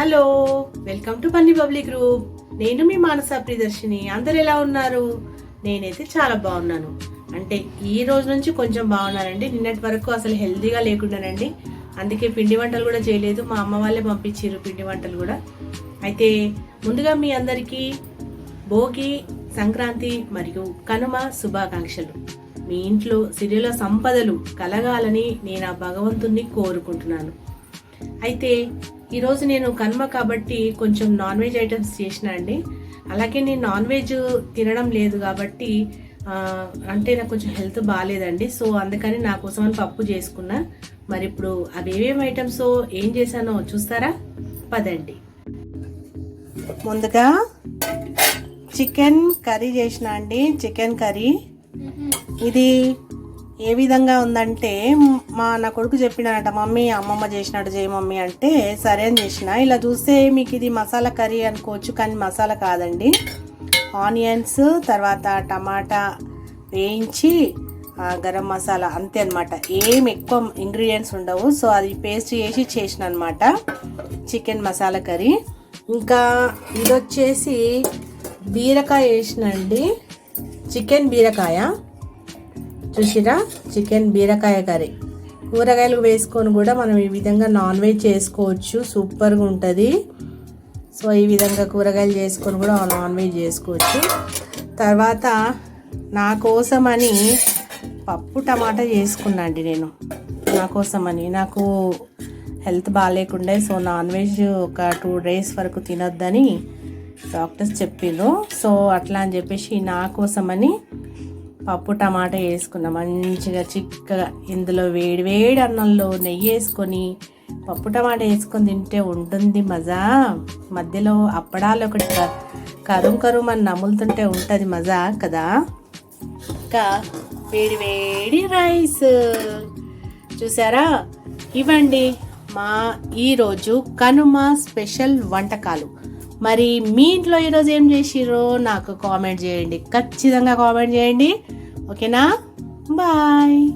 Hello welcome to Bunny public group. నేను మీ మానస ప్రియదర్శిని. అందరు ఎలా ఉన్నారు? నేనైతే చాలా బాగున్నాను. అంటే ఈ రోజు నుంచి కొంచెం బాగున్నానండి. నిన్నటి వరకు అసలు హెల్తీగా లేకుండానండి. అందుకే పిండి వంటలు కూడా చేయలేదు. మా అమ్మ వాళ్ళే పంపించారు పిండి వంటలు కూడా. అయితే ముందుగా మీ అందరికీ భోగి సంక్రాంతి మరియు కనుమ శుభాకాంక్షలు. మీ ఇంట్లో సిరిల సంపదలు కలగాలని నేను ఆ భగవంతుణ్ణి కోరుకుంటున్నాను. అయితే ఈరోజు నేను కనుమ కాబట్టి కొంచెం నాన్ వెజ్ ఐటమ్స్ చేసిన అండి. అలాగే నేను నాన్ వెజ్ తినడం లేదు కాబట్టి అంటే నాకు కొంచెం హెల్త్ బాగాలేదండి సో అందుకని నా కోసం అని పప్పు చేసుకున్నా. మరి ఇప్పుడు అవి ఏమేమి ఐటమ్స్ ఏం చేశానో చూస్తారా? పదండి. ముందుగా చికెన్ కర్రీ చేసిన అండి. Chicken curry. ఇది ఏ విధంగా ఉందంటే మా నా కొడుకు చెప్పినాడట మమ్మీ అమ్మమ్మ చేసినట్టు చేయి మమ్మీ అంటే సరే అని చేసిన. ఇలా చూస్తే మీకు ఇది మసాలా కర్రీ అనుకోవచ్చు కానీ మసాలా కాదండి. ఆనియన్స్ తర్వాత టమాటా వేయించి గరం మసాలా అంతే అనమాట ఏం ఎక్కువ ఇంగ్రీడియంట్స్ ఉండవు. సో అది పేస్ట్ చేసి చేసిన అనమాట చికెన్ మసాలా కర్రీ. ఇంకా ఇది వచ్చేసి బీరకాయ వేసినండి. చికెన్ బీరకాయ. చూసిరా? చికెన్ బీరకాయ కర్రీ. కూరగాయలు వేసుకొని కూడా మనం ఈ విధంగా నాన్ వెజ్ చేసుకోవచ్చు. సూపర్గా ఉంటుంది. సో ఈ విధంగా కూరగాయలు చేసుకొని కూడా నాన్ వెజ్ చేసుకోవచ్చు. తర్వాత నా కోసమని పప్పు టమాటా చేసుకున్నా అండి నేను. నా కోసమని. నాకు హెల్త్ బాగాలేకుండే సో నాన్ వెజ్ ఒక టూ డేస్ వరకు తినొద్దని డాక్టర్స్ చెప్పిండ్రు. సో అట్లా అని చెప్పేసి నా కోసమని పప్పు టమాటా వేసుకున్నాం మంచిగా చిక్కగా. ఇందులో వేడి వేడి అన్నంలో నెయ్యి వేసుకొని పప్పు టమాటా వేసుకొని తింటే ఉంటుంది మజా. మధ్యలో అప్పడాలు ఒకటి కరుం కరుం అని నములుతుంటే ఉంటుంది మజా కదా. ఇంకా వేడి వేడి రైస్. చూసారా? ఇవ్వండి మా ఈరోజు కనుమ స్పెషల్ వంటకాలు. మరి మీ ఇంట్లో ఈరోజు ఏం చేసిరో నాకు కామెంట్ చేయండి. ఖచ్చితంగా కామెంట్ చేయండి. ఓకేనా? బాయ్